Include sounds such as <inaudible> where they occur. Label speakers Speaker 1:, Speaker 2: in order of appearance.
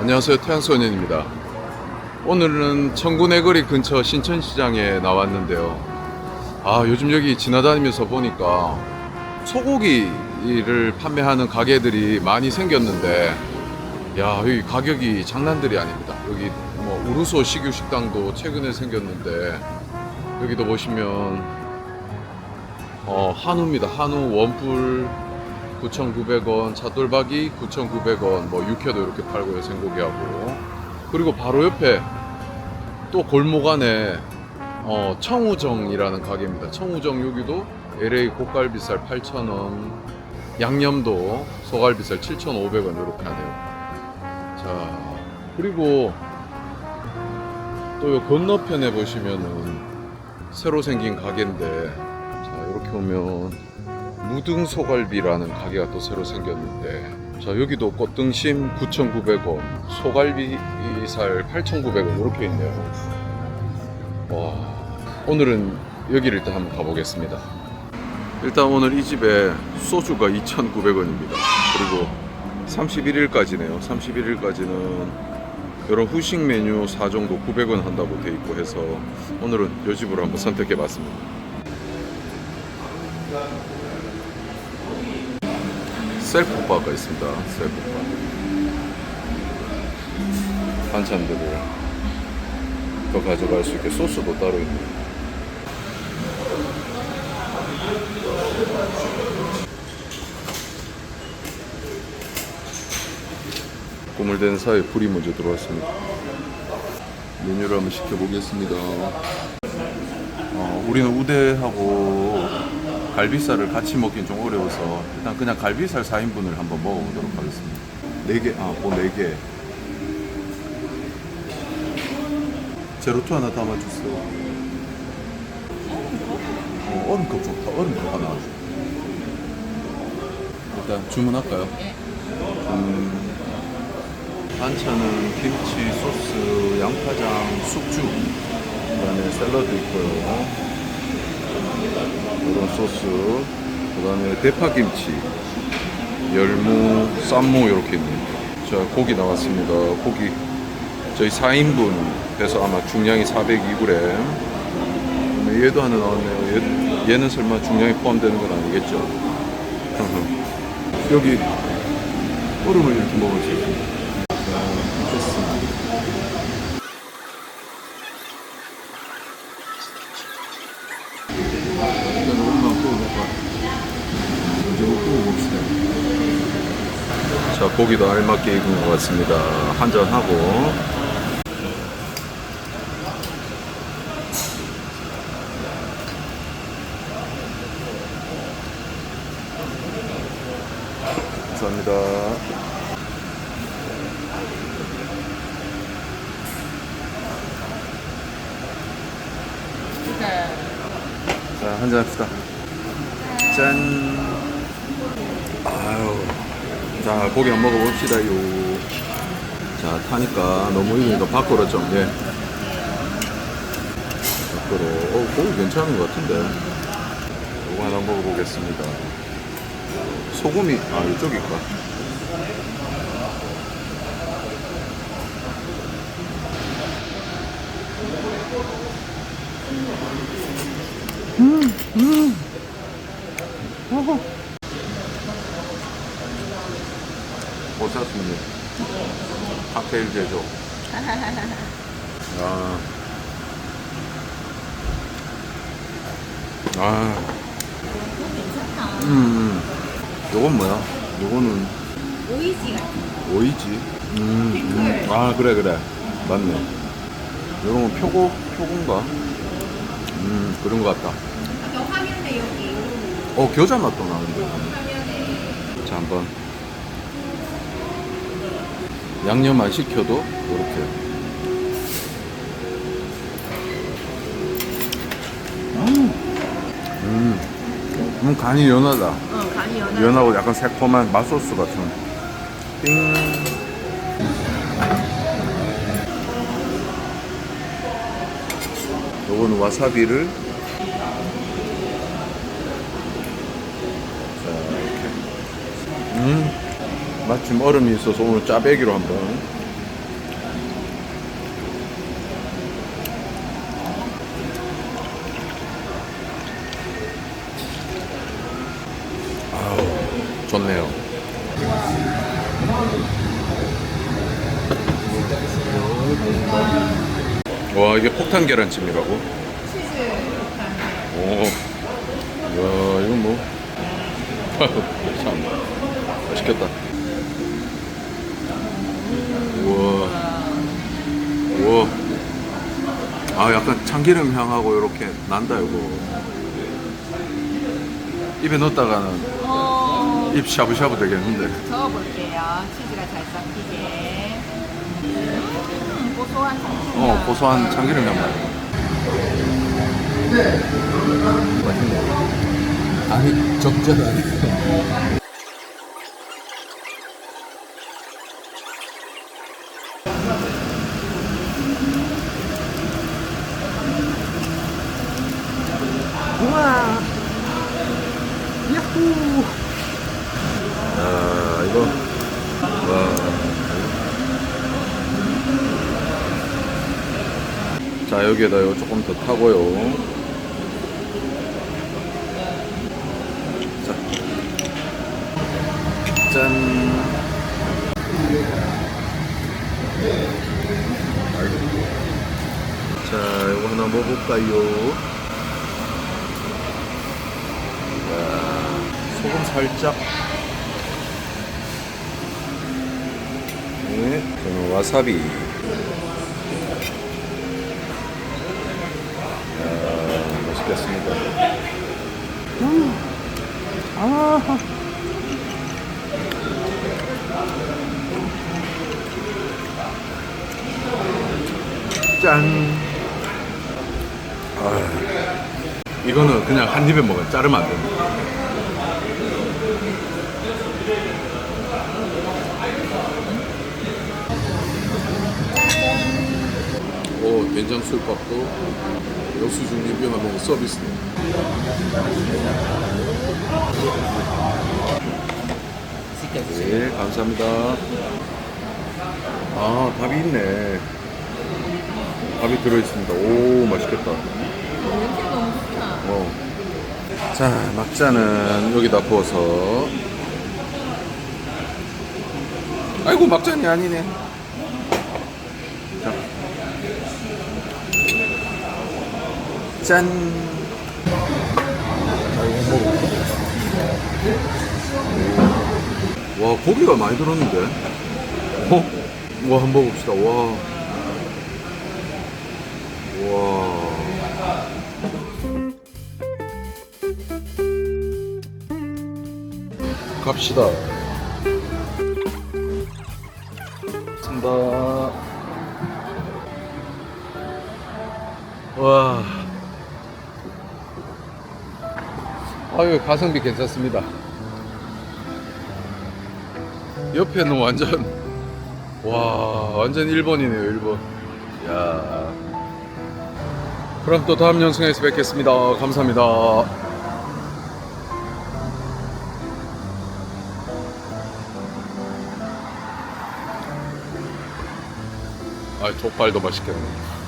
Speaker 1: 안녕하세요. 태양소년입니다. 오늘은 청구내거리 근처 신천시장에 나왔는데요. 아 요즘 여기 지나다니면서 보니까 소고기를 판매하는 가게들이 많이 생겼는데 야 여기 가격이 장난들이 아닙니다. 여기 뭐 우루소 식유 식당도 최근에 생겼는데 여기도 보시면 어 한우입니다. 한우 원뿔 9,900원, 차돌박이 9,900원, 뭐 육회도 이렇게 팔고요, 생고기하고. 그리고 바로 옆에 또 골목 안에 어, 청우정이라는 가게입니다. 청우정 여기도 LA 고갈비살 8,000원, 양념도 소갈비살 7,500원 이렇게 하네요. 자, 그리고 또 요 건너편에 보시면은 새로 생긴 가게인데 자, 이렇게 오면 무등소갈비라는 가게가 또 새로 생겼는데 자 여기도 꽃등심 9,900원 소갈비살 8,900원 이렇게 있네요. 와 오늘은 여기를 일단 한번 가보겠습니다. 일단 오늘 이 집에 소주가 2,900원입니다. 그리고 31일까지네요. 31일까지는 이런 후식 메뉴 4정도 900원 한다고 돼 있고 해서 오늘은 이 집으로 한번 선택해 봤습니다 셀프바가 있습니다. 셀프바. 반찬들을 더 가져갈 수 있게 소스도 따로 있네요. 고물된 사이에 불이 먼저 들어왔습니다. 메뉴를 한번 시켜보겠습니다. 어, 우리는 우대하고 갈비살을 같이 먹긴 좀 어려워서 일단 그냥 갈비살 4인분을 한번 먹어보도록 하겠습니다. 4개, 아, 뭐 4개. 제로투 하나 담아주세요. 어, 얼음컵 좋다. 얼음컵 하나. 일단 주문할까요? 음, 반찬은 김치, 소스, 양파장, 숙주, 그다음에 샐러드 있고요. 이런 소스, 그 다음에 대파김치, 열무, 쌈무 이렇게 있네요. 자, 고기 나왔습니다. 고기 저희 4인분 해서 아마 중량이 402g. 그다음에 얘도 하나 나왔네요. 얘, 얘는 설마 중량이 포함되는 건 아니겠죠? <laughs> 여기 얼음을 이렇게 먹을 수 있습니다. 자, 됐습니다. 일단 얼음만 구워볼까? 먼저 구워봅시다. 자, 고기도 알맞게 익은 것 같습니다. 한잔 하고. 감사합니다. 자, 한잔 합시다. 짠. 자, 고기 한번 먹어봅시다요. 자, 타니까 너무 익으니까 밖으로 좀, 예. 밖으로. 어, 고기 괜찮은 것 같은데. 이거 하나 먹어보겠습니다. 소금이, 아, 이쪽일까? 오셨습니다. 칵테일 제조. 아. 아. 음, 음. 요건 뭐야? 요거는
Speaker 2: 오이지 같은
Speaker 1: 오이지? 음, 음. 아, 그래, 그래. 맞네. 요런 건 표고, 표고인가? 음, 그런 것 같다.
Speaker 2: 저 화면에 여기
Speaker 1: 어, 겨자 맛도 나는데. 자, 한번. 양념 안 시켜도, 이렇게. 음, 음, 음, 간이 연하다.
Speaker 2: 어 간이 연한
Speaker 1: 연하고 약간 새콤한 맛소스 같은. 띵. 요거는 와사비를 자 이렇게 음 마침 얼음이 있어서 오늘 짜배기로 한번 아우 좋네요 와 이게 폭탄 계란찜이라고? 오, 야 이건 <laughs> 뭐 참 맛있겠다. 우와, 우와. 아 약간 참기름 향하고 이렇게 난다 이거. 입에 넣었다가는
Speaker 2: 어,
Speaker 1: 입 샤브샤브 되겠는데.
Speaker 2: 저어볼게요. 치즈가 잘 섞이게. 음, 고소한 참기름.
Speaker 1: 어 고소한 참기름 향 나. 맛있네. 아니 적절하네. 우와. 야호. 아 이거 와. 자 여기에다 요 조금 더 타고요. 자, 짠. 자, 이거 하나 먹어볼까요? 소금 살짝. 네, 저는 와사비. 아, 맛있겠습니다. 짠. 아, 이거는 그냥 한 입에 먹어. 자르면 안 됩니다. 오, 된장 술밥도 영수증 리뷰하면 서비스네. 네, 감사합니다. 아, 밥이 있네. 밥이 들어있습니다. 오,
Speaker 2: 맛있겠다.
Speaker 1: 어. 자, 막자는 여기다 부어서. 아이고, 막잔이 아니네. 자. 짠. 자, 이거 먹어볼까? 와, 고기가 많이 들었는데? 어? 와, 한번 먹읍시다. 와. 와. 갑시다. 쓴다. 와. 아유, 가성비 괜찮습니다. 옆에는 완전, 와, 완전 일본이네요, 일본. 야. 그럼 또 다음 영상에서 뵙겠습니다. 감사합니다. 아, 족발도 맛있겠네.